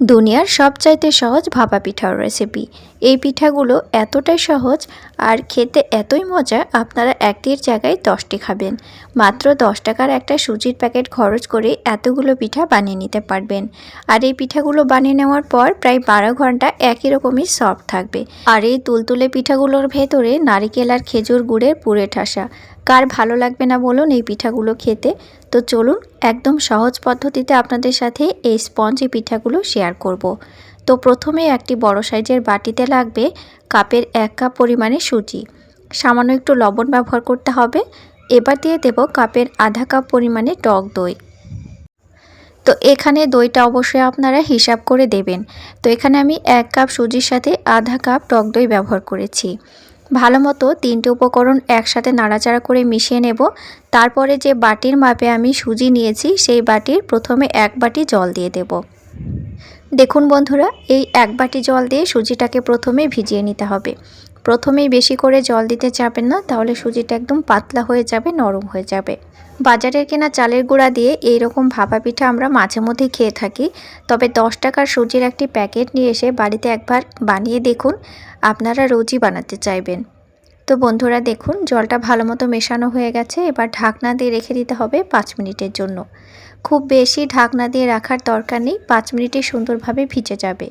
দুনিয়ার সবচাইতে সহজ ভাপা পিঠার রেসিপি এই পিঠাগুলো এতটাই সহজ আর খেতে এতই মজা আপনারা একটির জায়গায় দশটি খাবেন। মাত্র দশ টাকার একটা সুজির প্যাকেট খরচ করে এতগুলো পিঠা বানিয়ে নিতে পারবেন। আর এই পিঠাগুলো বানিয়ে নেওয়ার পর প্রায় বারো ঘণ্টা একই রকমই সফট থাকবে। আর এই তুলতুলে পিঠাগুলোর ভেতরে নারিকেল আর খেজুর গুড়ের পুরে ঠাসা। কার ভালো লাগবে না বলুন এই পিঠাগুলো খেতে? তো চলুন একদম সহজ পদ্ধতিতে আপনাদের সাথে এই স্পঞ্জি পিঠাগুলো শেয়ার করব। তো প্রথমে একটি বড় সাইজের বাটিতে লাগবে কাপের এক কাপ পরিমাণে সুজি। সামান্য একটু লবণ ব্যবহার করতে হবে। এবার দিয়ে দেব কাপের আধা কাপ পরিমাণে টক দই। তো এখানে দইটা অবশ্যই আপনারা হিসাব করে দেবেন। তো এখানে আমি এক কাপ সুজির সাথে আধা কাপ টক দই ব্যবহার করেছি। ভালো মতো তিনটে উপকরণ একসাথে নাড়াচাড়া করে মিশিয়ে নেব। তারপরে যে বাটির মাপে আমি সুজি নিয়েছি, সেই বাটির প্রথমে এক বাটি জল দিয়ে দেব। দেখুন বন্ধুরা, এই এক বাটি জল দিয়ে সুজিটাকে প্রথমে ভিজিয়ে নিতে হবে। প্রথমেই বেশি করে জল দিতে চাবেন না, তাহলে সুজিটা একদম পাতলা হয়ে যাবে, নরম হয়ে যাবে। বাজারের কেনা চালের গুঁড়া দিয়ে এই রকম ভাপা পিঠা আমরা মাঝে মধ্যে খেয়ে থাকি। তবে দশ টাকার সুজির একটি প্যাকেট নিয়ে এসে বাড়িতে একবার বানিয়ে দেখুন, আপনারা রোজই বানাতে চাইবেন। তো বন্ধুরা দেখুন, জলটা ভালো মতো মেশানো হয়ে গেছে। এবার ঢাকনা দিয়ে রেখে দিতে হবে পাঁচ মিনিটের জন্য। খুব বেশি ঢাকনা দিয়ে রাখার দরকার নেই, পাঁচ মিনিটে সুন্দরভাবে ভিজে যাবে।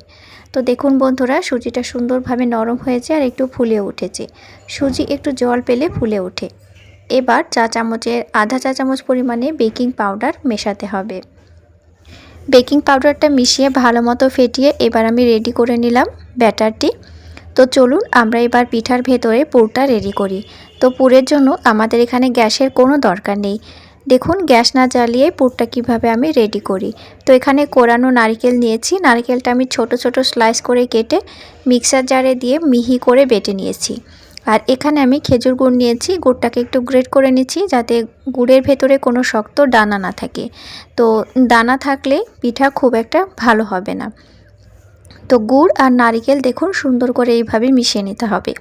তো দেখুন বন্ধুরা, সুজিটা সুন্দরভাবে নরম হয়েছে আর একটু ফুলে উঠেছে। সুজি একটু জল পেলে ফুলে ওঠে। এবার চা চামচের, আধা চা চামচ পরিমাণে বেকিং পাউডার মেশাতে হবে। বেকিং পাউডারটা মিশিয়ে ভালো মতো ফেটিয়ে এবার আমি রেডি করে নিলাম ব্যাটারটি। তো চলুন আমরা এবার পিঠার ভেতরে পুরটা রেডি করি। তো পুরের জন্য আমাদের এখানে গ্যাসের কোনো দরকার নেই। দেখুন, গ্যাস না জ্বালিয়ে পুরটা কীভাবে আমি রেডি করি। তো এখানে কোরানো নারকেল নিয়েছি। নারকেলটা আমি ছোট ছোট স্লাইস করে কেটে মিক্সার জারে দিয়ে মিহি করে বেটে নিয়েছি। আর এখানে আমি খেজুর গুড় নিয়েছি। গুড়টাকে একটু গ্রেট করে নিচ্ছি যাতে গুড়ের ভেতরে কোনো শক্ত দানা না থাকে। তো দানা থাকলে পিঠা খুব একটা ভালো হবে না। তো গুড় আর নারিকেল দেখুন সুন্দর করে এইভাবে মিশিয়ে নিতে হবে।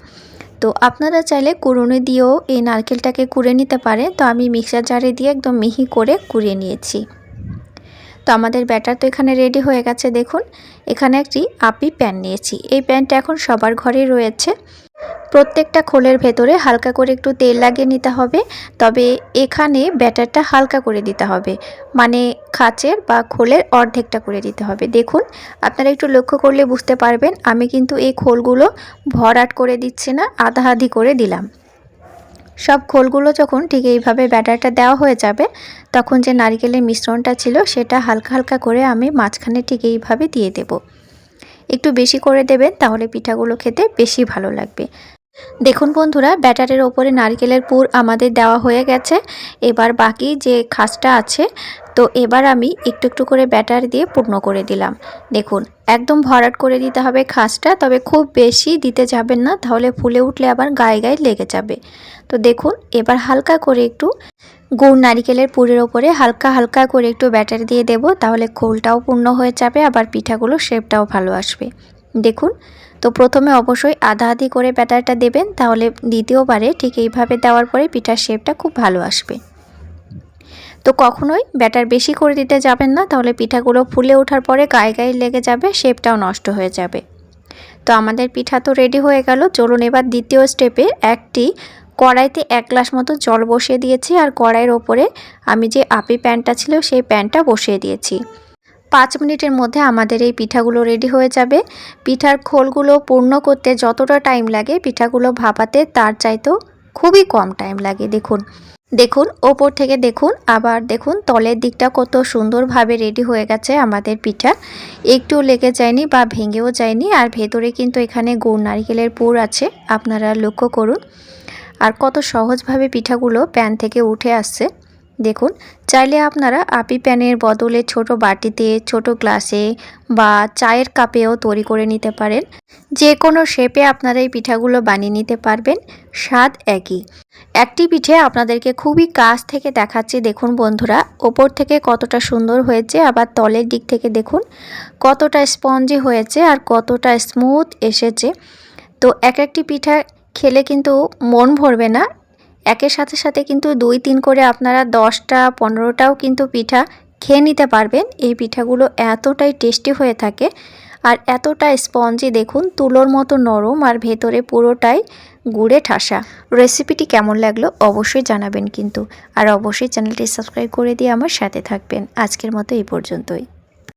তো আপনারা চাইলে কুড়ুনি দিয়েও এই নারকেলটাকে কুড়ে নিতে পারে তো আমি মিক্সার জারে দিয়ে একদম মিহি করে কুড়িয়ে নিয়েছি। তো আমাদের ব্যাটার তো এখানে রেডি হয়ে গেছে দেখুন। এখানে একটি আপি প্যান নিয়েছি। এই প্যানটা এখন সবার ঘরেই রয়েছে। প্রত্যেকটা খোলের ভেতরে হালকা করে একটু তেল লাগিয়ে নিতে হবে, তবে এখানে ব্যাটারটা হালকা করে দিতে হবে। মানে খাঁচের বা খোলের অর্ধেকটা করে দিতে হবে। দেখুন, আপনারা একটু লক্ষ্য করলে বুঝতে পারবেন, আমি কিন্তু এই খোলগুলো ভরাট করে দিচ্ছি না আধা আধি করে দিলাম। সব খোলগুলো যখন ঠিক এইভাবে ব্যাটারটা দেওয়া হয়ে যাবে, তখন যে নারিকেলের মিশ্রণটা ছিল, সেটা হালকা হালকা করে আমি মাঝখানে ঠিক এইভাবে দিয়ে দেব। একটু বেশি করে দেবেন, তাহলে পিঠাগুলো খেতে বেশি ভালো লাগবে। দেখুন বন্ধুরা, ব্যাটারের ওপরে নারকেলের পুর আমাদের দেওয়া হয়ে গেছে। এবার বাকি যে খাসটা আছে, তো এবার আমি একটু একটু করে ব্যাটার দিয়ে পূর্ণ করে দিলাম। দেখুন, একদম ভরাট করে দিতে হবে খাসটা, তবে খুব বেশি দিতে যাবেন না, তাহলে ফুলে উঠলে আবার গায়ে গায়ে লেগে যাবে। তো দেখুন, এবার হালকা করে একটু গুড় নারিকেলের পুরের ওপরে হালকা হালকা করে একটু ব্যাটার দিয়ে দেব, তাহলে খোলটাও পূর্ণ হয়ে যাবে, আবার পিঠাগুলো শেপটাও ভালো আসবে। দেখুন, তো প্রথমে অবশ্যই আধা আধি করে ব্যাটারটা দেবেন, তাহলে দ্বিতীয়বারে ঠিক এইভাবে দেওয়ার পরে পিঠার শেপটা খুব ভালো আসবে। তো কখনোই ব্যাটার বেশি করে দিতে যাবেন না, তাহলে পিঠাগুলো ফুলে ওঠার পরে গায়ে গায়ে লেগে যাবে, শেপটাও নষ্ট হয়ে যাবে। তো আমাদের পিঠা তো রেডি হয়ে গেল, চলুন এবার দ্বিতীয় স্টেপে একটি কড়াইতে এক গ্লাস মতো জল বসিয়ে দিয়েছি আর কড়াইয়ের ওপরে আমি যে আপি প্যানটা ছিল সেই প্যানটা বসিয়ে দিয়েছি। পাঁচ মিনিটের মধ্যে আমাদের এই পিঠাগুলো রেডি হয়ে যাবে। পিঠার খোলগুলো পূর্ণ করতে যতটা টাইম লাগে পিঠাগুলো ভাপাতে তার চাইতেও খুবই কম টাইম লাগে, দেখুন। দেখুন, ওপর থেকে দেখুন, আবার দেখুন, তলের দিকটা কত সুন্দরভাবে রেডি হয়ে গেছে আমাদের পিঠা। একটু লেগে যায়নি বা ভেঙেও যায়নি, আর ভেতরে কিন্তু এখানে গুড়, নারিকেলের পুর আছে, আপনারা লক্ষ্য করুন। আর কত সহজভাবে পিঠাগুলো প্যান থেকে উঠে আসছে। দেখুন, চাইলে আপনারা আপি প্যানের বদলে ছোট বাটিতে, ছোট গ্লাসে বা চায়ের কাপেও তৈরি করে নিতে পারেন। যে কোনো শেপে আপনারা এই পিঠাগুলো বানিয়ে নিতে পারবেন। স্বাদ একই। একটি পিঠে আপনাদেরকে খুবই কাছ থেকে দেখাচ্ছি। দেখুন বন্ধুরা, ওপর থেকে কতটা সুন্দর হয়েছে, আবার তলের দিক থেকে দেখুন কতটা স্পঞ্জি হয়েছে আর কতটা স্মুথ এসেছে। তো এক একটি পিঠা খেলে কিন্তু মন ভরবে না। একের সাথে সাথে কিন্তু দুই তিন করে আপনারা দশটা, পনেরোটাও কিন্তু পিঠা খেয়ে নিতে পারবেন। এই পিঠাগুলো এতটাই টেস্টি হয়ে থাকে আর এতটা স্পঞ্জি দেখুন, তুলোর মতো নরম আর ভেতরে পুরোটাই গুড়ে ঠাসা। রেসিপিটি কেমন লাগল অবশ্যই জানাবেন কিন্তু। আর অবশ্যই চ্যানেলটি সাবস্ক্রাইব করে দিয়ে আমার সাথে থাকবেন। আজকের মতো এই পর্যন্তই।